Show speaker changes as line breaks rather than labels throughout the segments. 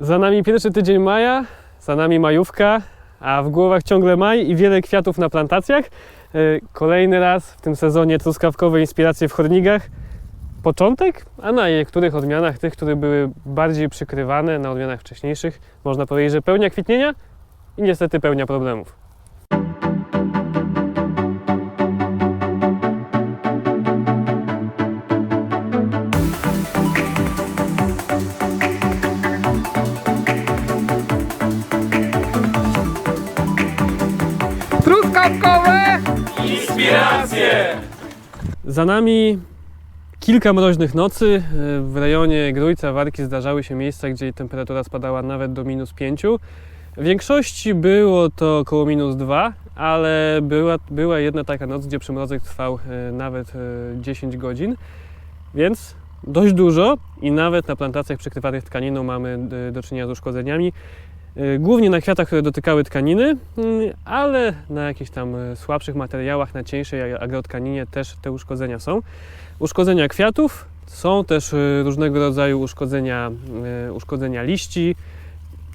Za nami pierwszy tydzień maja, za nami majówka, a w głowach ciągle maj i wiele kwiatów na plantacjach. Yy, Kolejny raz w tym sezonie truskawkowe inspiracje w Hornigach. Początek, a na niektórych odmianach, tych, które były bardziej przykrywane, na odmianach wcześniejszych, można powiedzieć, że pełnia kwitnienia i niestety pełnia problemów.
Truskawkowe!
Za nami kilka mroźnych nocy. W rejonie Grójca, Warki zdarzały się miejsca, gdzie temperatura spadała nawet do minus 5. W większości było to około minus 2, ale była, była jedna taka noc, gdzie przymrozek trwał e, nawet e, 10 godzin, więc dość dużo i nawet na plantacjach przykrywanych tkaniną mamy e, do czynienia z uszkodzeniami. E, Głównie na kwiatach, które dotykały tkaniny, mm, ale na jakichś tam e, słabszych materiałach, na cieńszej agrotkaninie też te uszkodzenia są. Uszkodzenia kwiatów, są też e, różnego rodzaju uszkodzenia, uszkodzenia liści.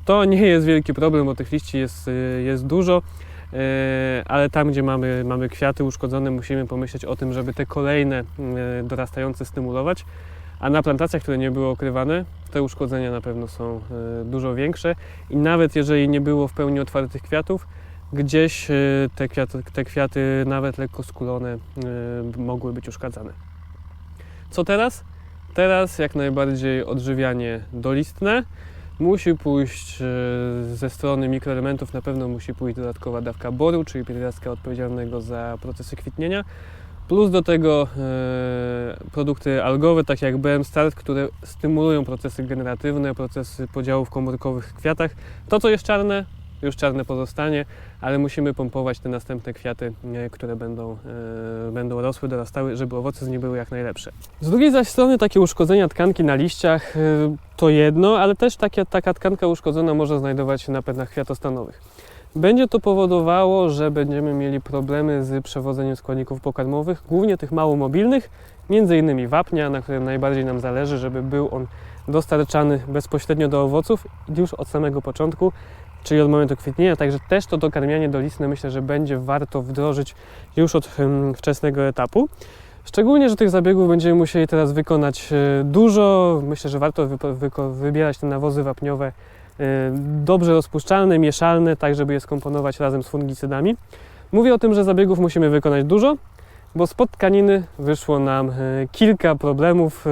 To nie jest wielki problem, bo tych liści jest, jest dużo, ale tam, gdzie mamy, mamy kwiaty uszkodzone, musimy pomyśleć o tym, żeby te kolejne dorastające stymulować. A na plantacjach, które nie były okrywane, te uszkodzenia na pewno są e, dużo większe i nawet jeżeli nie było w pełni otwartych kwiatów, gdzieś e, te kwiaty, te kwiaty nawet lekko skulone e, mogły być uszkadzane. Co teraz? Teraz jak najbardziej odżywianie dolistne. Musi pójść ze strony mikroelementów, na pewno musi pójść dodatkowa dawka boru, czyli pierwiastka odpowiedzialnego za procesy kwitnienia. Plus do tego e, produkty algowe, takie jak BM Start, które stymulują procesy generatywne, procesy podziałów komórkowych w kwiatach. To, co jest czarne, już czarne pozostanie, ale musimy pompować te następne kwiaty, e, które będą, e, będą rosły, dorastały, żeby owoce z nich były jak najlepsze. Z drugiej zaś strony takie uszkodzenia tkanki na liściach e, to jedno, ale też takie, taka tkanka uszkodzona może znajdować się na pędach kwiatostanowych. Będzie to powodowało, że będziemy mieli problemy z przewodzeniem składników pokarmowych, głównie tych mało mobilnych, innymi wapnia, na którym najbardziej nam zależy, żeby był on dostarczany bezpośrednio do owoców już od samego początku, czyli od momentu kwitnienia, także też to dokarmianie dolistne myślę, że będzie warto wdrożyć już od em, wczesnego etapu. Szczególnie, że tych zabiegów będziemy musieli teraz wykonać e, dużo. Myślę, że warto wybierać te nawozy wapniowe dobrze rozpuszczalne, mieszalne, tak żeby je skomponować razem z fungicydami. Mówię o tym, że zabiegów musimy wykonać dużo, bo spod tkaniny wyszło nam e, kilka problemów, e,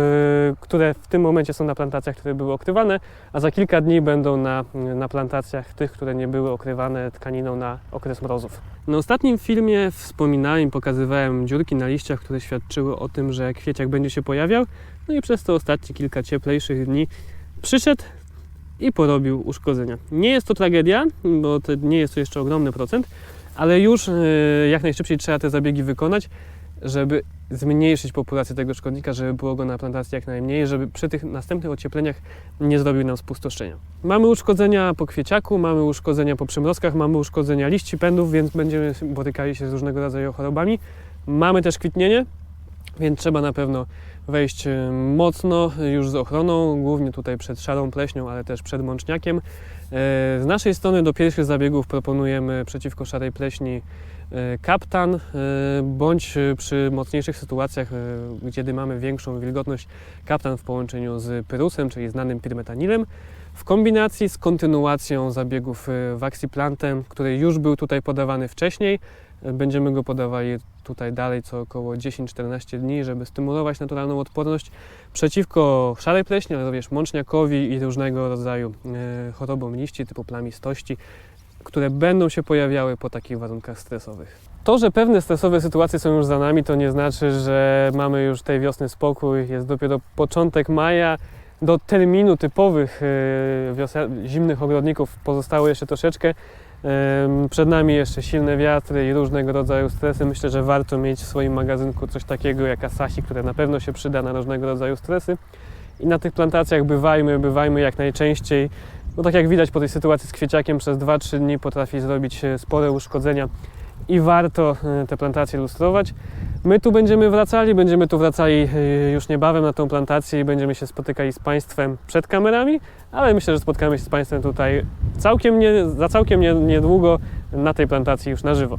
które w tym momencie są na plantacjach, które były okrywane, a za kilka dni będą na, na plantacjach tych, które nie były okrywane tkaniną na okres mrozów. Na ostatnim filmie wspominałem pokazywałem dziurki na liściach, które świadczyły o tym, że kwieciak będzie się pojawiał, no i przez te ostatnie kilka cieplejszych dni przyszedł i porobił uszkodzenia. Nie jest to tragedia, bo to nie jest to jeszcze ogromny procent, ale już e, jak najszybciej trzeba te zabiegi wykonać, żeby zmniejszyć populację tego szkodnika, żeby było go na plantacji jak najmniej, żeby przy tych następnych ociepleniach nie zrobił nam spustoszenia. Mamy uszkodzenia po kwieciaku, mamy uszkodzenia po przymrozkach, mamy uszkodzenia liści, pędów, więc będziemy borykali się z różnego rodzaju chorobami. Mamy też kwitnienie, więc trzeba na pewno wejść e, mocno już z ochroną, głównie tutaj przed szarą pleśnią, ale też przed mączniakiem. E, Z naszej strony do pierwszych zabiegów proponujemy przeciwko szarej pleśni kaptan, bądź przy mocniejszych sytuacjach, gdzie mamy większą wilgotność, kaptan w połączeniu z pyrusem, czyli znanym pirmetanilem, w kombinacji z kontynuacją zabiegów waxiplantem, który już był tutaj podawany wcześniej. Będziemy go podawali tutaj dalej co około 10-14 dni, żeby stymulować naturalną odporność przeciwko szarej pleśni, ale również mączniakowi i różnego rodzaju e, chorobom liści typu plamistości, które będą się pojawiały po takich warunkach stresowych. To, że pewne stresowe sytuacje są już za nami, to nie znaczy, że mamy już tej wiosny spokój. Jest dopiero początek maja. Do terminu typowych e, zimnych ogrodników pozostało jeszcze troszeczkę. Przed nami jeszcze silne wiatry i różnego rodzaju stresy. Myślę, że warto mieć w swoim magazynku coś takiego jak Asahi, które na pewno się przyda na różnego rodzaju stresy. I na tych plantacjach bywajmy, bywajmy jak najczęściej. Bo tak jak widać po tej sytuacji z kwieciakiem, przez 2-3 dni potrafi zrobić e, spore uszkodzenia i warto e, te plantacje lustrować. My tu będziemy wracali, będziemy tu wracali e, już niebawem na tą plantację i będziemy się spotykali z Państwem przed kamerami, ale myślę, że spotkamy się z Państwem tutaj całkiem nie, za całkiem nie, niedługo na tej plantacji już na żywo.